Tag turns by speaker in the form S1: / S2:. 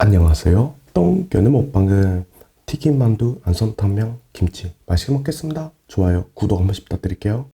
S1: 안녕하세요. 똥교는 먹방은 튀김 만두, 안성탕면, 김치 맛있게 먹겠습니다. 좋아요, 구독 한 번씩 부탁드릴게요.